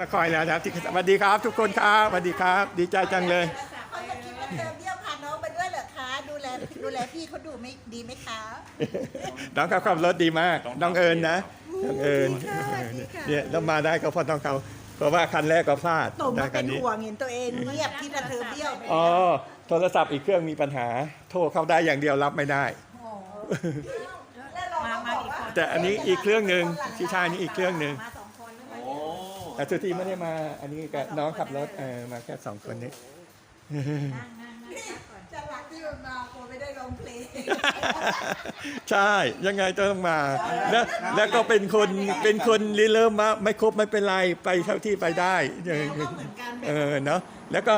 มาคอยแล้วนะครับที่สวัสดีครับ ทุกคนครับสวัสดีครับ ดีใจจังเลยเขาจะคิดว่าเธอเบี้ยวพาน้องไปด้วยเหรอคะดูแลดูแลพี่เขาดูไม่ดีไหมคะน้องเขาขับรถดีมาก น้องเอิญนะน้องเอิญค่ะดีค่ะเนี่ยแล้วมาได้ก็เพราะน้องเขาเพราะว่าคันแรกก็พลาดตุ่มได้มาคัเป็นนนี้ห่วงเห็นตัวเองเงียบคิดว่าเธอเบี้ยวอ๋อโทรศัพท์อีกเครื่องมีปัญหา โทรเข้าได้อย่างเดียวรับไม่ได้มามาอีกคนแต่อันนี้อีกเครื่องหนึ่งที่ชายนี่อีกเครื่องหนึ่ง แต่ทุกทีไม่ได้มา อันนี้กับน้องขับรถเออมาแค่สองคนนี้จะรักที่มันมาโคไม่ได้ร้องเพลงใช่ยังไงต้องมา แล้วแล้วก็เป็นคนเป็นคนริเริ่มมาไม่ครบไม่เป็นไรไปเท่าที่ไปได้เออก็เหมือนกันเออเนาะแล้วก็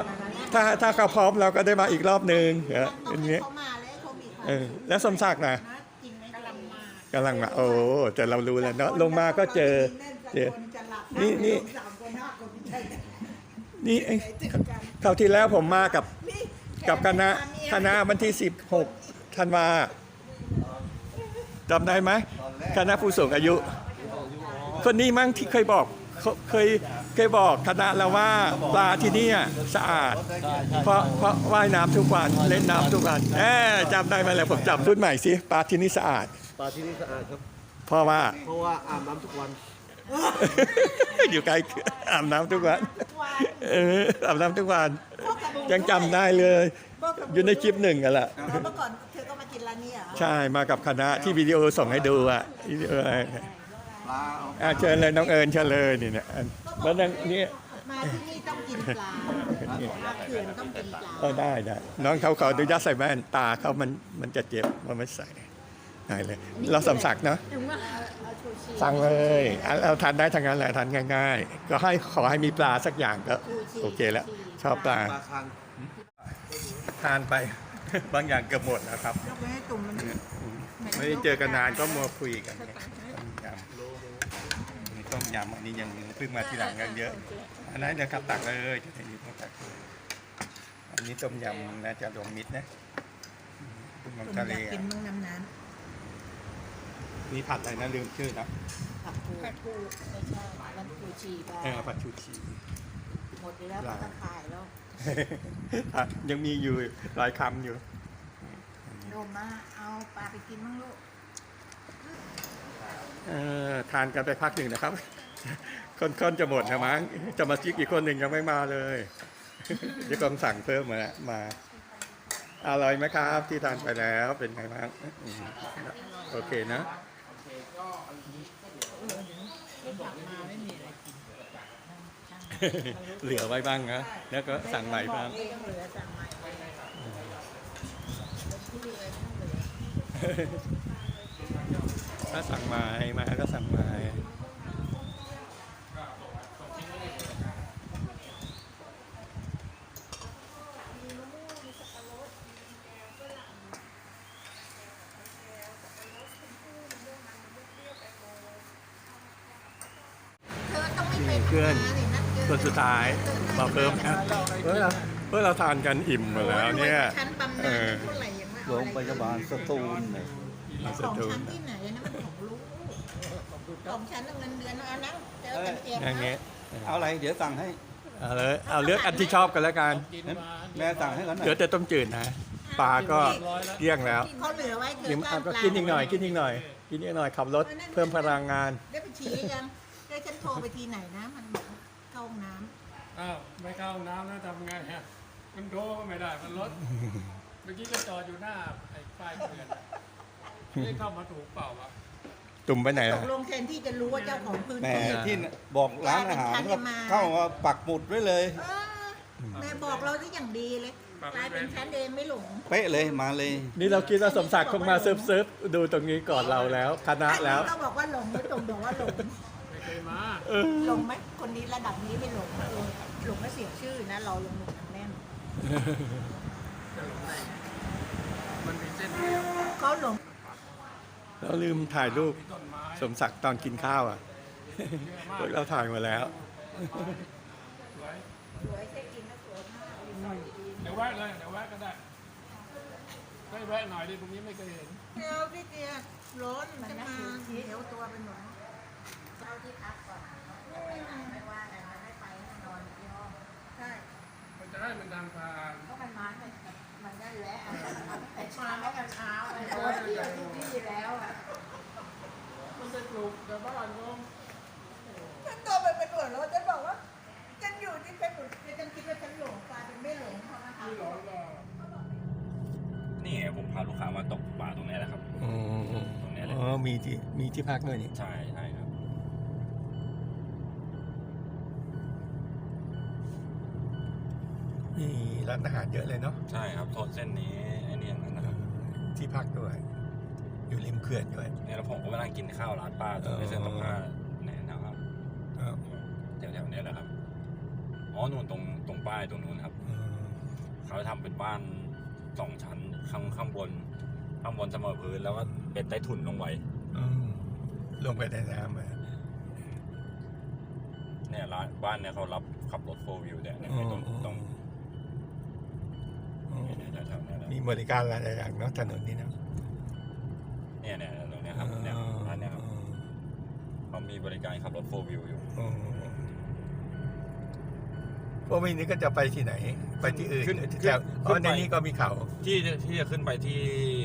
ถ้าถ้าเขาพร้อมเราก็ได้มาอีกรอบหนึ่งเออต้อองย่างให้เงี้ยเขามาแล้วเขามีเออแล้วสมศักดิ์นะนะจริงไหมกำลังมากำลังมาโอ้แต่เรารู้แล้วเนาะลงมาก็เจอ เจอจะหลับนี่นี่ สามคนห้าคนไม่ใช่กันนี่เอ้ยเจอกันคราวที่แล้วผมมากับ นี่กับคณะคณะวันที่ 16ธันวาจำได้ไหมคณะผู้สูงอายุ คนนี้มั้งที่เคยบอกเขาเคยเคยบอกคณะเราว่าปลาที่เนี่ยสะอาด เพราะเพราะว่ายน้ำทุกวันเล่นน้ำทุกวันแอบจำได้ไหมแล้วผมจำรุ่นใหม่สิปลาที่นี่สะอาด ปลาที่นี่สะอาดครับ เพราะว่าเพราะว่าอาบน้ำทุกวัน อยู่ใกล้เขื่อนอาบน้ำทุกวันเอออาบน้ำทุกวัน ยังจำได้เลย อยู่ในคลิปหนึ่งกันแหละแล้วเมื่อก่อนเธอก็มากินร้านนี้เหรอใช่มากับคณะที่วิดีโอส่งให้ดูอะวิดีโออะไรปลาเอาอะเชิญเลยน้องเอิญเชิญเลยนี่เนี่ยแล้วนั่งนี่มาที่นี่ต้องกินปลามาเขื่อนต้องกินปลาก็ได้ได้น้องเขาขออนุญาตใส่แว่นตาเขามันมันจะเจ็บมันไม่ใส่ ได้เลย เราสำสักเนาะสั่งเลยอะเราทานได้ทั้งนั้นแหละทานง่ายๆ ก็ให้ขอให้มีปลาสักอย่างก็โอเคแล้ว ชอบปลาปลาคังทานไปบางอย่างเกือบหมดแล้วครับยกไว้ให้ตุ่มมันไม่ได้เจอกันนานก็มัวคุยกันเนี่ยต้มยำนี่ต้มยำอันนี้ยังเพิ่งมาทีหลังกันเยอะ อันนั้นเดี๋ยวครับตักเลยจะได้ยินว่าตักเลยอันนี้ต้มยำน่าจะรวมมิตรนะต้มตุ่มยำทะเลอยากกินอะมั้งน้ำ น้นี่ผัดอะไรนะลืมชื่อนะำผักกูผักกูไม่ใช่มันกูชีปลาเออผัดชูชี หมดแล้วมันก็ขายแล้วอะยังมีอยู่หลายคำอยู่ โดมมาเอาปลาไปกินมั้งลูกเออทานกันไปพักหนึ่งนะครับคนๆจะหมดนะมั้งจะมาชิกอีกคนหนึ่งยังไม่มาเลย เดี๋ยวกองสั่งเพิ่มมามาอร่อยไหมครับ ที่ทานไปแล้วเป็นไงบ้างอืมโอเคนะ เหลือไว้บ้างนะ แล้วก็สั่งใหม่บ้างต้องเหลือสั่งใหม่ถ้าสั่งใหม่มาก็สั่งใหม่เพื่อนคนสุดท้ายมาเพิ่มครับเพื่อเราเพื่อเราทานกันอิ่มหมดแล้วเนี่ยชั้นบำเอนาญอเท่าไหร่ยังไม่โรเอางอะไรพยาบาลสตูลเนี่ยมาสของตูชั้นนที่ไหนนะมันของลูกของชั้นเงินเดือนเอานะเจอกันเองอย่างเงี้ยเอาอะไรเดี๋ยวสั่งให้เอาเลยเอาเลือกอันที่ชอบกันแล้วกันแม่สั่งให้แล้วหน่เหลืออยแต่ต้มจืดนะปลาก็เกลี้ยงแล้วเขาเหลือไว้เธอกินกล้าเอาปก็ลากินอีกหน่อย กินอีกหน่อย กินอีกหน่อยขับรถเพิ่มพลังงานได้ไปฉี่ยังได้ ฉันโทรไปทีไหนนะ มันบอกเข้าห้องน้อ้าวไม่เข้าห้องน้ำแล้วทำไงฮะมันโทรก็ไม่ได้มันรถ เมื่อกี้ก็จอดอยู่หน้าไอ้ป้ายเตือนนี่เข้ามาถูกเปล่าวะตุ่มไปไหนำตล่ะ กลงแทนที่จะรู้ว่าเจ้าของพื้นแม่ที่ ที่บอกร้านอาหารก็เข้ามาปักหมุดไว้เลย เออแม่บอกเราได้อย่างดีเลย กลายเป็นฉันเองไม่หลง เป๊ะเลยมาเลย นี่เราคิดว่าสมศักดิ์คงมาเซิร์ฟเซิร์ฟดูตรงนี้ก่อนเราแล้ว คณะแล้วก็บอกว่าหลงไม่ตรงบอกว่าหลงไม่ เคยมาหลงไหมคนนี้ระดับนี้ไม่หลงเออหลงก็เสียชื่อนะ เราลงหลงแน่นจะหลงได้ไงมันมีเส้นเดียวเขาหลงเราลืมถ่ายรูปมีต้นไม้สมศักดิ์ตอนกินข้าวอะเยอะมากพวกเราถ่ายมาแล้ว สวยสวยเช็คอินก็สวยมากเดี๋ยวแวะเลยเดี๋ยวแวะก็ได้ได้แวะหน่อยดิตรงนี้ไม่เคยเห็นเดี๋ยวพี่เตียร้อนมันจะมาเดี๋ยวตัวเป็นหนอนเจ้าที่พักก่อนไม่ว่ากันนะช่มันจะให้มันทางผ่านเพราะมันมาเนี่ยมันได้แล้วแต่เช้ากันเช้าเลยโอ้ยที่ทุกที่แล้วอะมันไปปลูกแต่บ้านก็ฉันโตไปเป็นหลวงแล้วฉันบอกว่าฉันอยู่ที่เป็นหลวงฉันคิดว่าฉันหลงกลายเป็นไม่หลงเพราะนะคะที่หลอนก็นี่ไงผมพาลูกค้ามาตกปลาตรงนี้แหละครับอ๋อตรงเนี้ยเลยอ๋อมีที่มีที่พักด้วยนี่ใช่ใช่ครับานอาหารเยอะเลยเนาะใช่ครับโซนเส้นนี้ไอ้นี่อย่างนั้นนะครับที่พักด้วย อยู่ริมเขื่อนด้วยเนี่ยแล้วผมก็มานั่งกินข้าวร้านป้าตรงนี้เส้นตรงหน้าเนี่ยนะครับครับแถวๆเนี้ยแหละครับอ๋อนู่นตรงตรงป้ายตรงนู้นครับอืมเขาทำเป็นบ้านสองชั้นข้างข้างบน ข้างบนเสมอพื้นแล้วก็เป็นใต้ถุนลงไว้อืมลงไปในน้ำอะเนี่ยร้านบ้านเนี่ยเขารับขับรถโฟวิวเนี่ยเนี่ยอ๋อไอ้ตรงตรง อ๋อ เนี่ยแถวๆเนี้ยแหละ มีบริการหลายอย่างเนาะถนนนี้เนาะเนี่ยเนี่ยตรงเนี้ยครับเนี่ยร้านเนี่ยครับเขามีบริการขับรถโฟวิวอยู่อ๋อพวกมินี้ก็จะไปที่ไหน ไปที่อื่นขึ้นหรือที่ขึ้นแถวอ๋อขึ้นในไปนี้ก็มีเขาที่ที่จะขึ้นไปที่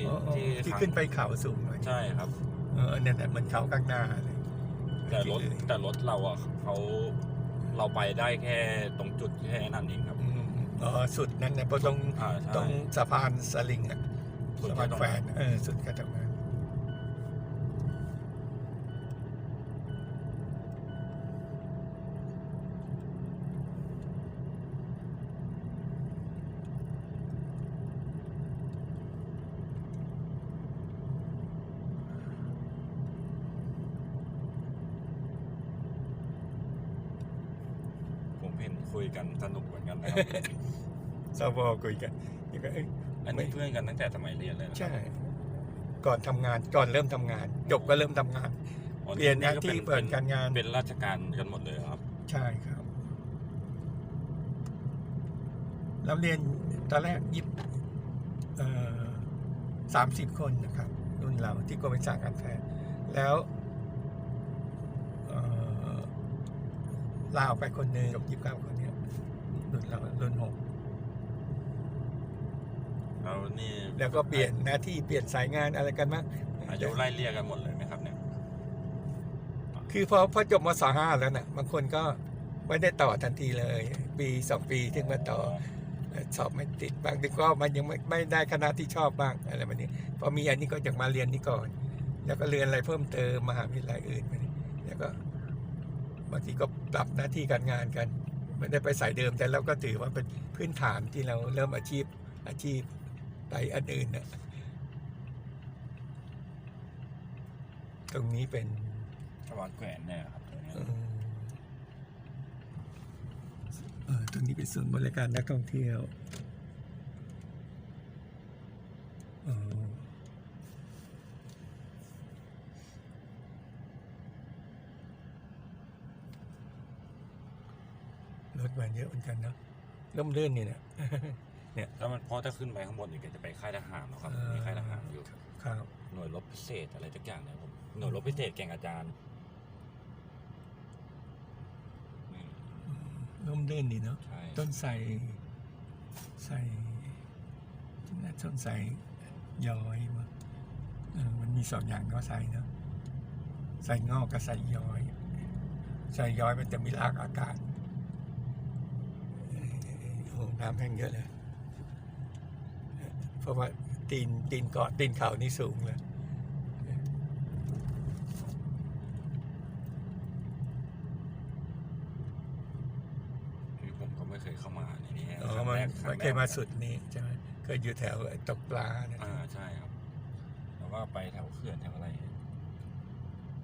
อ๋ออ๋อที่ที่ทางขึ้นไปเขาสูงหน่อยใช่ครับ เออเนี่ยแหละมันเขาข้างหน้าเลยแต่รถที่อื่นแต่รถเราอะเขาเราไปได้แค่ตรงจุดแค่นั้นเองครับอืมอ๋อสุด นั่นนะเพราะตรงอ่าใช่ ตรงสะพานสลิงอะสุดสะแค่พานตรงแขวนั้นนเออสุดก็ตรงนั้นผมเห็นคุยกันสนุกเหมือนกันนะครับ สวคุยกันนี่ก็เอ้ยอันนี้เพื่อนกันตั้งแต่สมัยเรียนเลยนะใช่ ก่อนทำงานก่อนเริ่มทำงาน จบก็เริ่มทำงาน อ๋อเปลี่ยนหน้าก็ที่เปิดการงาน เป็นราชการกันหมดเลยเหรอครับ ใช่ครับเราเรียนตอนแรกยิบสามสิบคนนะครับ รุ่นเราที่กรมวิชาการแพทย์แล้วเอ่อลาออกไปคนหนึ่งจบยี่สิบเก้าคนเนี้ยรุ่นเรารุ่นหก แล้วนี่แล้วก็เปลี่ยนหน้าที่เปลี่ยนสายงานอะไรกันมั้งอายุไล่เลี่ยกันหมดเลยไหมครับเนี่ย คือพอพอจบมศห้าแล้วนะบางคนก็ไม่ได้ต่อทันทีเลย ปีสองปีถึงมาต่อสอบไม่ติดบางทีก็มันยังไม่ไม่ได้คณะที่ชอบบ้างอะไรแบบนี้พอมีอันนี้ก็อยากมาเรียนนี่ก่อน แล้วก็เรียนอะไรเพิ่มเติมมหาวิทยาลัยอื่นไปนี่แล้วก็บางทีก็ปรับหน้าที่การงานกัน ไม่ได้ไปสายเดิมแต่เราก็ถือว่าเป็นพื้นฐานที่เราเริ่มอาชีพอาชีพ ไปอันอื่นนะตรงนี้เป็นสวรรค์แขวนเนี่ยครับตรงเนี้ยเอ่อเออตรงนี้เป็นศูนย์บริการนักท่องเที่ยวเออรถมาเยอะเหมือนกันเนาะร่มรื่นนี่นะ แล้วมันเพราะถ้าขึ้นไปข้างบนอีกจะไปค่ายทหารเนอะครับเออมีค่ายทหารอยู่ ครับหน่วยรบพิเศษอะไรสักอย่างเนี่ยผมหน่วยรบพิเศษแก่งอาจารย์อืมร่มรื่นดีเนาะใช่ต้นไทรใส่น่าต้นไทรย้อยมาเออมันมีสองอย่างเนาะไทรเนาะไทรงอกกับไทรย้อยไทรย้อยมันจะมีรากอากาศเออโอ้น้ำแห้งเยอะเลยเพ ราะว่าตีนตีนเกาะตีนเขานี่สูงเลยคือผมก็ไม่เคยเข้ามาในนี้อ๋อครั้งมันแรกครั้มันงแรกเคยมาสุดนี้ใช่ไหมเคยอยู่แถวตกปลาเนี่ยอ่าใช่ครับแล้วก็ไปแถวเขื่อนแถวอะไร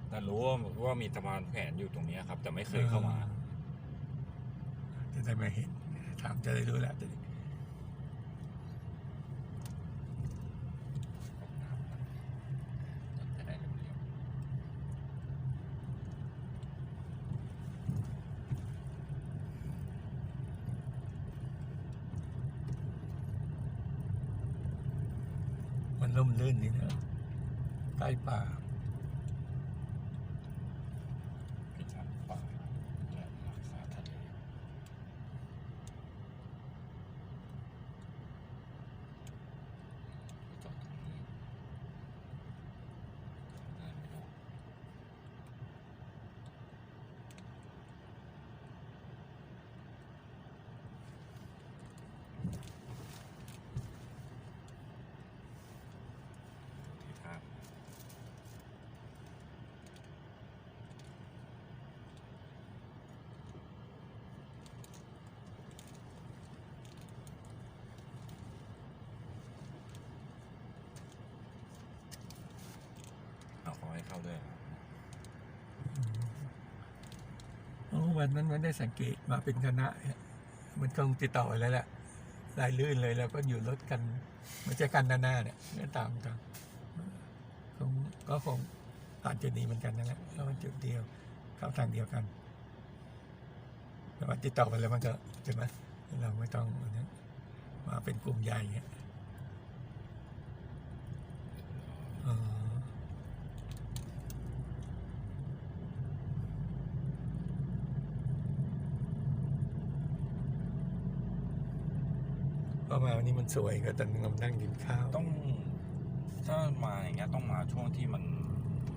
แต่รู้ว่าว่ามีสะพานแขวนอยู่ตรงเนี้ยครับ แต่ไม่เคยเข้ามา จะได้มาเห็นถามจะได้รู้แหละจะได้ จะได้เรียบ มันร่มรื่นนี่นะใกล้ป่า ๆพิทักษ์ป่าและรักษาทะเล เขา ให้เข้าด้วยครับโอ้วันนั้นมันได้สังเกตมาเป็นคณะ มันคงติดต่อไปแล้วแหละรายลื่นเลยแล้วก็อยู่รถกันไม่ใช่กันหน้าเนี่ยเนี่ยตามกันคงก็คงผ่านจุดนี้เหมือนกันนั่นแหละแล้วมันจุดเดียวเข้าทางเดียวกันแต่ว่าติดต่อไปแล้วมันก็ใช่ไหมเราไม่ต้องอันนั้มาเป็นกลุ่มใหญ่เนี่ยอ๋อพอมาวันนี้มัน สวยก็ตอนเรานั่งกินข้าวต้องถ้ามาอย่างเงี้ยต้องมาช่วงที่มัน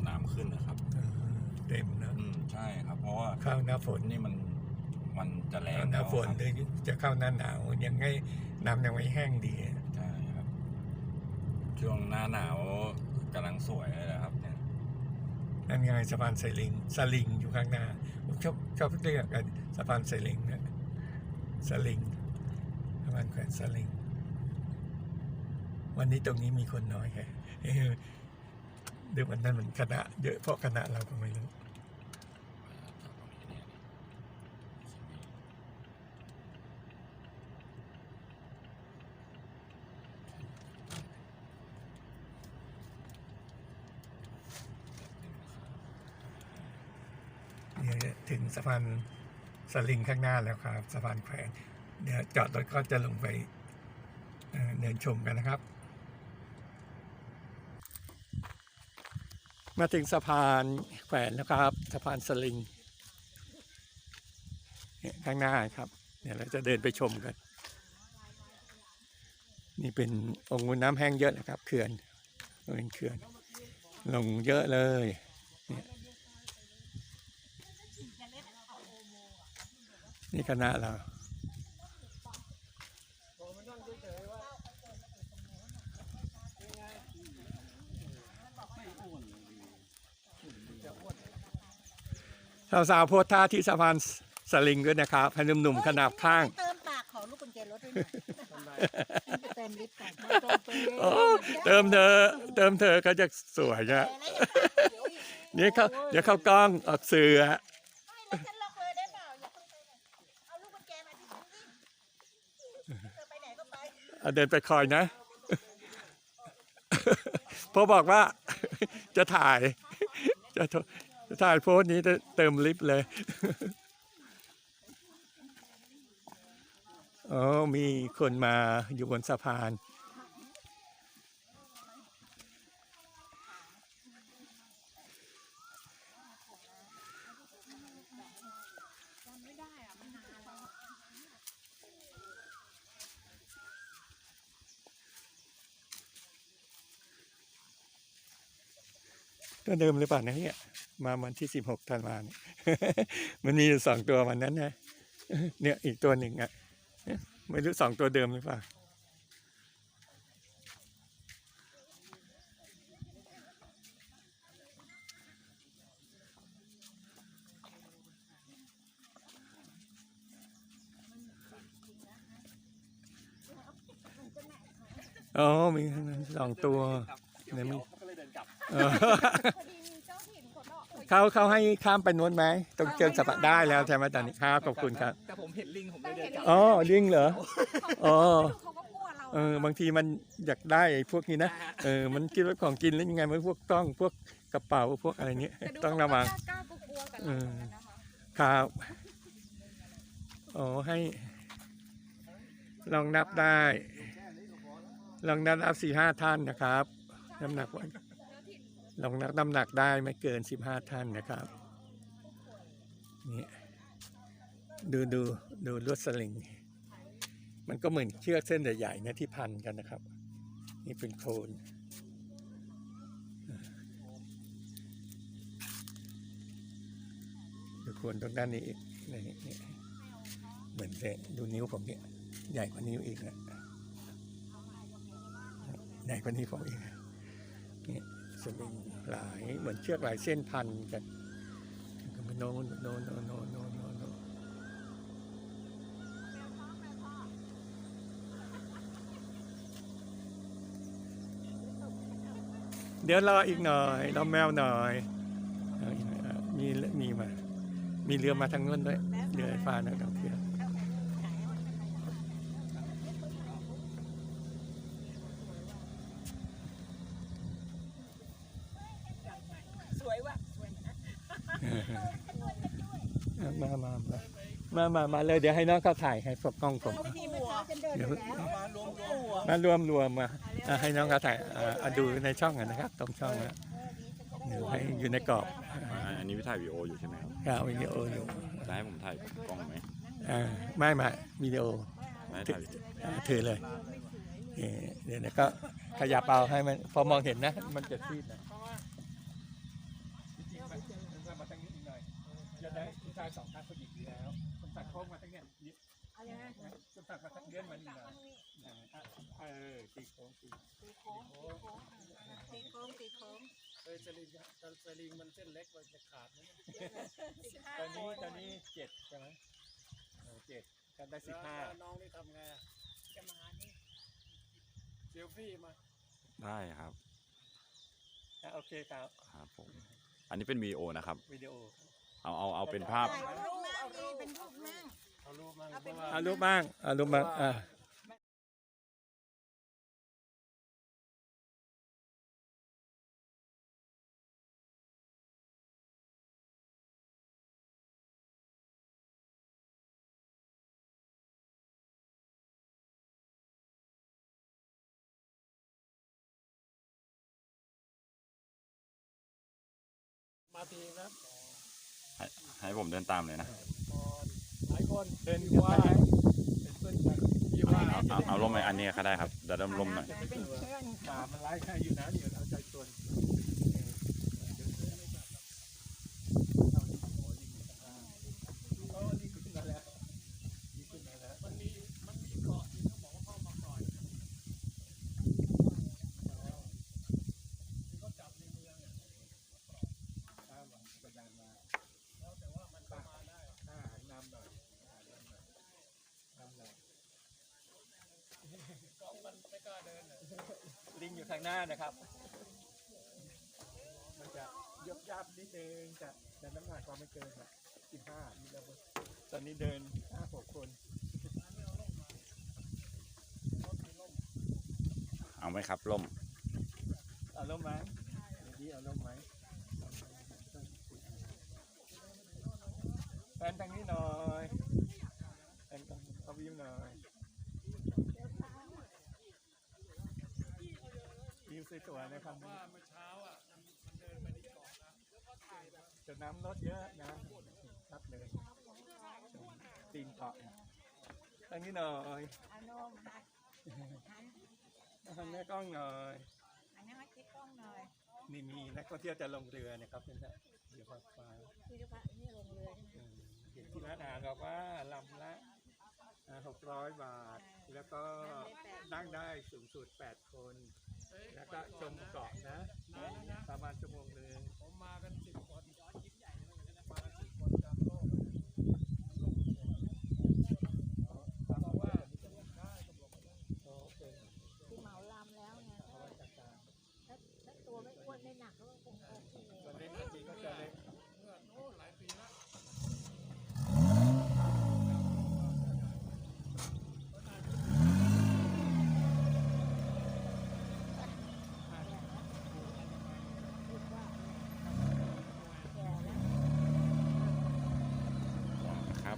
น้ำขึ้นนะครับเออเต็มนะอืมใช่ครับ เพราะว่าข้าวหน้าฝนนี่มันมันจะแรงหน้าฝนแล้วเลครับยจะเข้าหน้าหนาวยังไงน้ำยังไม่แห้งดีใช่ครับ ช่วงหน้าหนาวกำลังสวยเลยนะครับเนี่ยนั่นไงสะพานไซลิงสลิงอยู่ข้างหน้าผมชอบชอบเรียกกันสะพานไซลิงเนี่ยสลิงสะพานแขวนสลิง วันนี้ตรงนี้มีคนน้อยแค่เดี๋ยววันนั้นมันคณะเยอะเพราะคณะเราก็ไม่รู้เยวจะถึงสะพานสลิงข้างหน้าแล้วครับ สะพานแขวนเดี๋ยวจอดรถก็จะลงไปเดินชมกันนะครับ มาถึงสะพานแขวนแล้วครับสะพานสลิงเนี่ยข้างหน้าครับ เดี๋ยวเราจะเดินไปชมกัน นี่เป็นองค์น้ำแห้งเยอะนะครับเขื่อนเป็นเขื่อน ลงเยอะเลยเนี่ยนี่คณะเรา สาวๆโพสท่าที่สะพานสลิงด้วยนะครับให้หนุ่มๆขนาบข้าง เติมปากขอลูกกุญแจรถด้วยนะเติมลิฟต์ก่อนโอ้เติมเธอ เติมเธอเขาจะสวยอะนี่เขาเดี๋ยวเขากล้องออกสื่ออะไม่แล้วฉันล็อกเลยได้เปล่าอย่าเพิ่งไปไหนเอาลูกกุญแจมาที่ฉันสิเธอไปไหนก็ไปเอาเดินไปคอยนะพอบอกว่าจะถ่ายจะโทรจะ ถ่ายโพสนี้จะเติมลิฟต์เลยอ๋อมีคนมาอยู่บนสะพาน เดิมหรือเปล่านะเนี่ย มาวันที่สิบหกธันวาเนี่ยมันมีสองตัววันนั้นนะเนี่ยอีกตัวหนึ่งอะเอ๊ะไม่รู้สองตัวเดิมหรือเปล่าอ๋อมีทั้งนั้นสองตัวเนี่ยมี เออเขาเขาให้ข้ามไปนู้นไหมตรงเชิงสะพานได้แล้วใช่ไหมตอนนี้ครับขอบคุณครับ แต่ผมเห็นลิงผมเลยเดินกลับอ๋อลิงเหรออ๋อเขาก็กลัวเราเออบางทีมันอยากได้ไอ้พวกนี้นะเออมันคิดว่าของกินแล้วยังไงมันพวกกล้องพวกกระเป๋าพวกอะไรเนี้ยต้องระวังกล้ากลัวๆกับเอเราอนะคะครับอ๋อให้ ลองนับได้ ลองนับนับสี่ห้าท่านนะครับน้ำหนักว่า ลองนับน้ำหนักได้ไม่เกินสิบห้าท่านนะครับนี่ดูดูดูลวดสลิง มันก็เหมือนเชือกเส้นใหญ่ๆนี่ยที่พันกันนะครับ นี่เป็นโคนดูโคนตรงด้านนี้อีกนี่เหมือนเส้นดูนิ้วผมเนี่ยใหญ่กว่านิ้วอีกนะใหญ่กว่านิ้วผมอีกนี่ สลิงหลายเหมือนเชือกหลายเส้นพันกันก็ไปโน้นโน้นโน้นโน้นโน้นโน้นเดี๋ยวรออีกหน่อยรอแมวหน่อยมีมีมา มีเรือมาทางนู้นด้วยเรือไฟฟ้านักท่องเที่ยว สวยว่ะสวยนะ มามา มามามามาเลยเดี๋ยวให้น้องเขาถ่ายให้พวกกล้องผมดีไหมคะจะเดินเดี๋ยวแล้วมารวมรวมมาอะให้น้องเขาถ่ายอะอะดูในช่องกันนะครับ ตรงช่องนะเดี๋ยวให้อยู่ในกรอบอันนี้พี่ถ่ายวีดีโออยู่ใช่ไหมครับข่าววิดีโออยู่จะให้ผมถ่ายกล้องไหมอ่าไม่ไม่วิดีโอ ไม่ให้ถือถ่ายวิดีโออ่าถือเลยเอ่อเดี๋ยวนะก็ขยับเอาให้มันพอมองเห็นนะ มันจะซีดนะมาทางนี้อีกหน่อยจะได้ผู้ชายสองท่ คนตัดมาทางเลื่อนมาอีกหน่อยอ่าเออตีโค้งตีโค้งตีโค้งตีโค้งเฮ้ยสลิงสลิงมันเส้นเล็กมันจะขาดนะตอนนี้ตอนนี้เจ็ดใช่ไหมเจ็ดกันได้สิบห้าน้องนี่ทำไงจะมานี่เซลฟี่มา ได้ครับโอเคครับครับผมอันนี้เป็นวีดีโอนะครับวิดีโอเอาเอาเอาเป็นภาพถ่ายรูปมั่งเป็นรูปมั่ง เอารูปมาเอาเป็นพระว่เอารูปบ้างเอารูปบ้างอ่ามาทีนะให้ให้ผมเดินตามเลยนะก่อน หลายคนเดินที่ว่าไปเป็นเพื่อนกันที่ว่าเอาเอาเอาร่มไออันนี้ก็ได้ครับเดี๋ยวเริ่มร่มหน่อย เป็นเพื่อนป่ามันไล่ใครอยู่นะเดี๋ยวเอาใจชวนเอานี่ขึ้นมาแล้วนี่ขึ้นมาแล้ว มันมีมันมีเกาะที่เขาบอกว่าเข้ามาก่อนที่เขาจับในเมืองเนี่ย ข้ามมาประดานมา แล้วแต่ว่ามันเข้ามาได้ อ่านำหน่อยอ่านำหน่อยนำหน่อย กล้องมันไม่กล้าเดินเลย ลิงอยู่ข้างหน้านะครับ มันจะยบยับนิดนึงแต่แต่น้ำหนักก็ไม่เกินแบบสิบห้ามีระเบิดตอนนี้เดินห้าหกคนเอาไหมครับร่ม เอาล่มไหมดีเอาล่มไหมแฟนทางนี้หน่อยแฟนกันเขาไปยิ้มหน่อยยิ้ม สวยๆนะครับว่าเมื่อเช้าอะมันมันเดินไปที่เกาะนะจะน้ำลดเยอะนะรับเลยตีนเกาะนะทางนี้หน่อยอานมหันหันทางแม่กล้องหน่อยหันหน้ามาคิดกล้องหน่อยนี่มีนักท่องเที่ยวจะลงเรือนะครับเพื่อนๆเรือฟ้าฟ้าพี่ลูกค้านี่ลงเรือใช่ไหมเห็นที่ร้านอาหารบอกว่าลำละหกร้อยบาท แล้วก็นั่งได้สูงสุด8คนเอ้ย แล้วก็ชมเกาะนะประมาณชั่วโมงหนึ่งผมมากันสิบคนมากันสิบคนจากโลกบอกว่าจะลงได้ก็บอกว่า โอเค ที่เหมาลำแล้วไงถ้าถ้าตัวไม่อ้วนไม่หนักก็คงโอเค ตอนนี้นาทีก็จะเล็ก เมื่อโน้นหลายปีแล้ว ครับ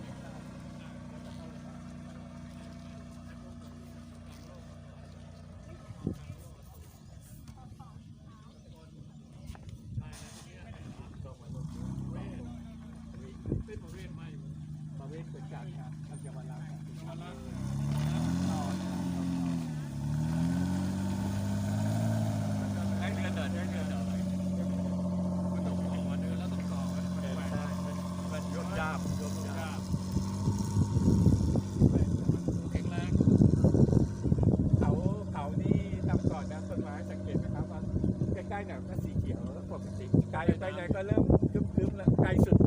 เป็นบริเวณใหม่ ประเวศเกิดจากทำยามาลา มาแล้ว ให้เรือเดินให้เรือเดิน มันต้องต่อเดินแล้วต้องต่อมัน เดิน แหวก ได้มันยกยาบยกยาบ แข็งแรง เขาเขานี่ทำก่อนนะ ต้นไม้สังเกตนะครับว่าใกล้ๆเน่ยก็สีเขียวปกติไกลไปไหนก็เริ่มทึบๆแล้วไกลสุด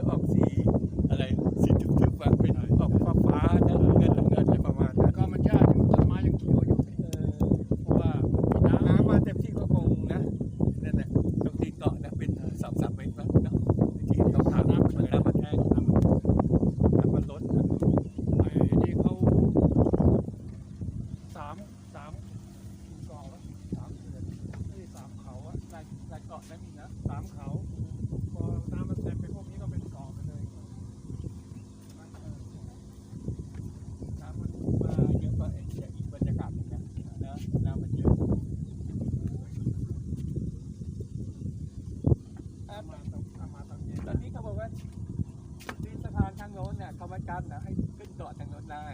กั้นนะให้ขึ้นเกาะทางโน้นได้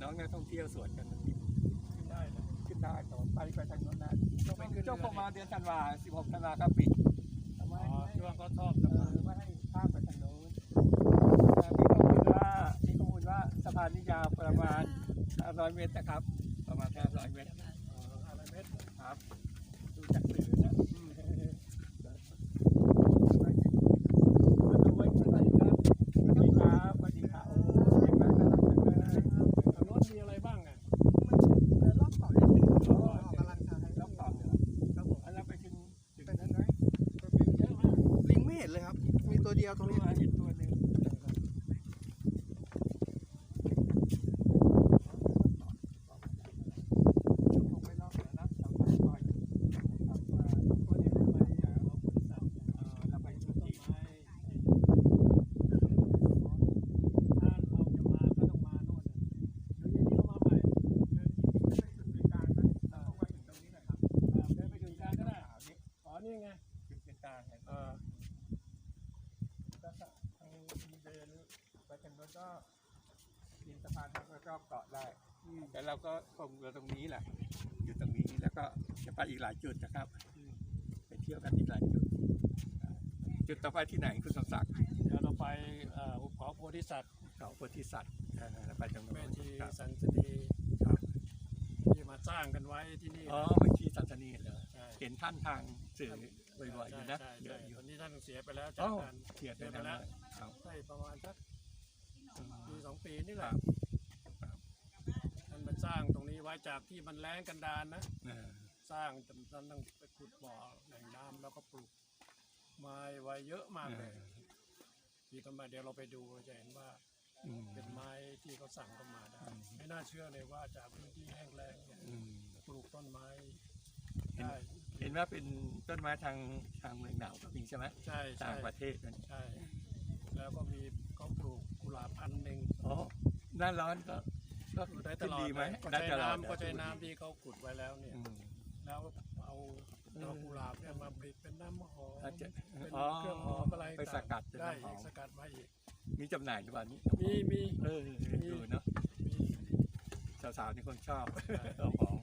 น้องนักท่องเที่ยวสวนกันมันขึ้นได้ขึ้นได้ต่อไปไปทางรนได้ต้องไปขึ้นเจ้าประมาณเดือนธันวาสิบหกธันวาครับปิดทำไมช่วงก็ชอบกันไม่ให้ข้ามไปทางโน้นมีข้อมูลว่ามีข้อมูลว่าสะพานนี้ยาวประมาณ500เมตรนะครับ ประมาณ500เมตร500เมตรครับ แต่เราก็คงอยู่ตรงนี้แหละอยู่ตรงนี้แล้วก็จะไปอีกหลายจุดนะครับ ไปเที่ยวกันอีกหลายจุดอ่าจุดต่อไปที่ไหนคุณสมศักดิ์เดี๋ยวเราไปเอ่อหุบเขาโพธิสัตว์เขาโพธิสัตว์อ่าเราไปตรงโน้แม่นชีครับสันสนีครับที่มาสร้างกันไว้ที่นี่อ๋อเมื่อกี้สันสนีเหรอใช่เห็นท่านทางสื่อบ่อยๆอยู่นะใช่เยใช่อะอยู่ตอนนี้ท่านเสียไปแล้วอ๋จาอกการเสียไปแล้วครับใช่ประมาณสักอืมปีสองปีนี่แหคละ รับครับ ท่านมา สร้างตรงนี้ไว้จากที่มันแล้งกันดานนะเออสร้างจนท่านต้องไปขุดบ่อแหล่งน้ำแล้วก็ปลูกไม้ไว้เยอะมากเลยที่ก็มาเดี๋ยวเราไปดูจะเห็นว่าอืมเป็นไม้ที่เขาสั่งเข้ามาได้อืมไม่น่าเชื่อเลยว่าจากพื้นที่แห้งแล้งเนี่ยอืมปลูกต้นไม้เห็นได้เห็นว่าเป็นต้นไม้ทางทางเมืองหนาวก็มีใช่ไหมใช่ใช่ต่างประเทศนั่นใช่ แล้วก็มีเขาปลูกกุหลาบพันธุ์หนึ่งอ๋อหน้าร้อนก็ ก็อยู่ได้ตขึ้นลอดดีไหมเลยก็ได้ใช้ตลอดน้ำก็ใช้น้ำที่เขาขุดไว้แล้วเนี่ย อืม แล้วเอาดอกกุหลาบเนี่ยมาผลิตเป็นน้ำหอมอาจจะเป็นอ๋อเครื่องหอมอะไรไปสกัดเป็นได้น้ำหออีกมสกัดมาอีก มีจำหน่ายหรือเปล่านี่มีมีเออดูเนาะมี สาวๆนี่คนชอบใช่ เอาของ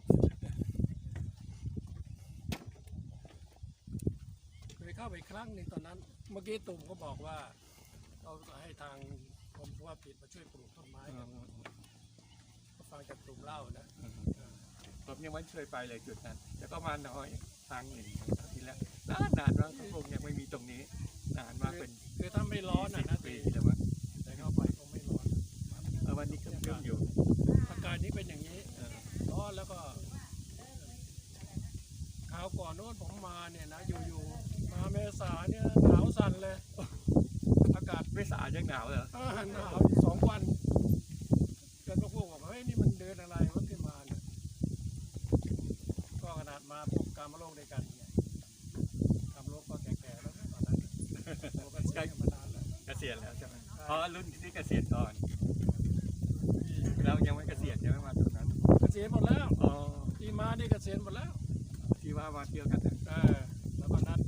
เคยเข้าไปครั้งหนึ่งตอนนั้น เมื่อกี้ตุ่มก็บอกว่าเขาให้ทางกรมสุขภาพจิตมาช่วยปลูกต้นไม้เอกันอก็ ฟังจากตุ่มเล่านะผมยังไม่เคยไปเลยจุดนั้น แล้วก็มาน้อยครั้งหนึ่งทีแล้วนานนานมากคงยังไม่มีตรงนี้ นานมากเป็นคือถ้าไม่ร้อนอะนะปีตีแล้วมั้งแต่เข้าไปก็ไม่ร้อนเออวันนี้ก็เริ่มอยู่อากาศนี้เป็นอย่างนี้เออร้อนแล้วก็คราวก่อนโน้นผมมาเนี่ยนะอยู่ๆมาเมษาเนี่ยหนาวสั่นเลย อากาศไม่สายังหนาวเหรออ่าหนาวอยู่สองวัน นี่มันเดือนอะไรวะที่มาเนี่ยก็ขนาดมาพบการมาโลกด้วยกันเนี่ยกามโลกก็แก่ๆแล้วนะตอนนั้นโลกกันเสียกันมานานแล้วเกษียณแล้วใช่ไหมเพราะรุ่นที่เกษียณก่อนเรายังไม่เกษียณยังไม่มาตรงนั้น เกษียณหมดแล้วอ๋อที่มานี่เกษียณหมดแล้ว ที่ว่ามาเที่ยวกันนะเออแล้วก็นัด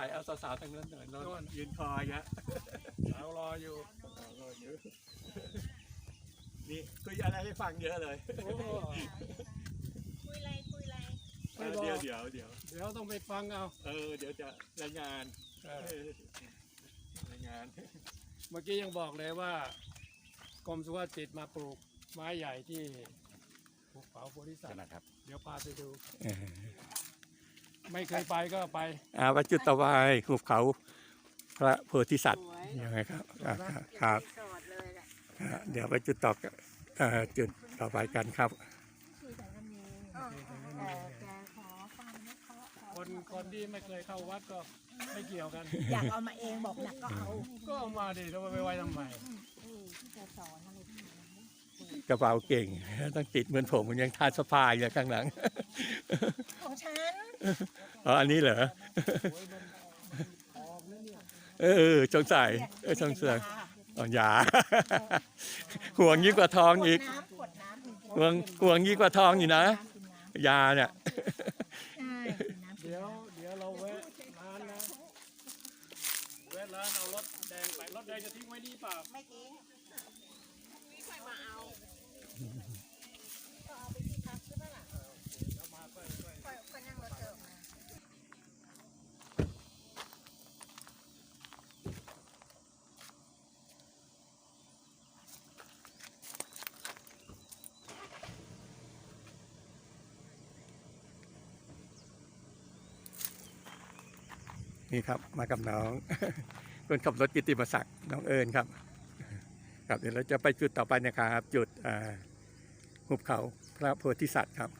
ายเอาสาวๆทางนั้นหน่อยนโน่อนนยืนคอยะสาวรออยู่รอเยอะนี่คุยอะไรให้ฟังเยอะเลยโอ้คุยอะไรคุยอะไรไม่บอกเดี๋ยวเดี๋ยวเดี๋ยวเดี๋ยวต้องไปฟังเอาเออเดี๋ยวจะรายงานเอเอออรายงาน เมื่อกี้ยังบอกเลยว่ากรมสุขภาพจิตมาปลูกไม้ใหญ่ที่ภูเขาโพธิสัตว์นะครับ เดี๋ยวพาไปดู ไม่เคยไปก็ไปอ่าวัดจุดต่อไปหุบเขาพระโพธิสัตว์ยังไงครับอ่าครับครับสอดเลยแหละอ่าเดี๋ยวไปจุดต่อเอ่อจุดต่อไปกันครับชื่อแต่ละเมย์แต่แกขอฟังนะเขาขอคนคนที่ไม่เคยเข้าวัดก็ไม่เกี่ยวกัน อยากเอามาเองบอกหนักก็เอาก็เอามาดิแล้วไปไว้ทำไมเออที่จะสอนอะไรที่ไหนกระเป๋าเก่ง ต้องติดเหมือนผมมันยังทานสะพายอยู่ข้างหลัง ของฉัน อ๋ออันนี้เหรอเออสงสัยเออสงสัยเอายาห่วงยิ่งกว่าทองอีกน้ำขวดน้ำถึงกินห่วงห่วงยิ่งกว่าทองอยู่นะกินน้ำยาเนี่ยใช่กินน้ำเดี๋ยวเดี๋ยวเราแวะร้านนะแวะร้านเอารถแดงไปรถแดงจะทิ้งไว้นี่เปล่าไม่ทิ้ง ค่อยค่อยนั่งรถเถอะมา นี่ครับ มากับน้องคนขับรถกิติมศักดิ์น้องเอิญครับ ครับเดี๋ยวเราจะไปจุดต่อไปนะครับ จุดหุบเขาพระโพธิสัตว์ครับ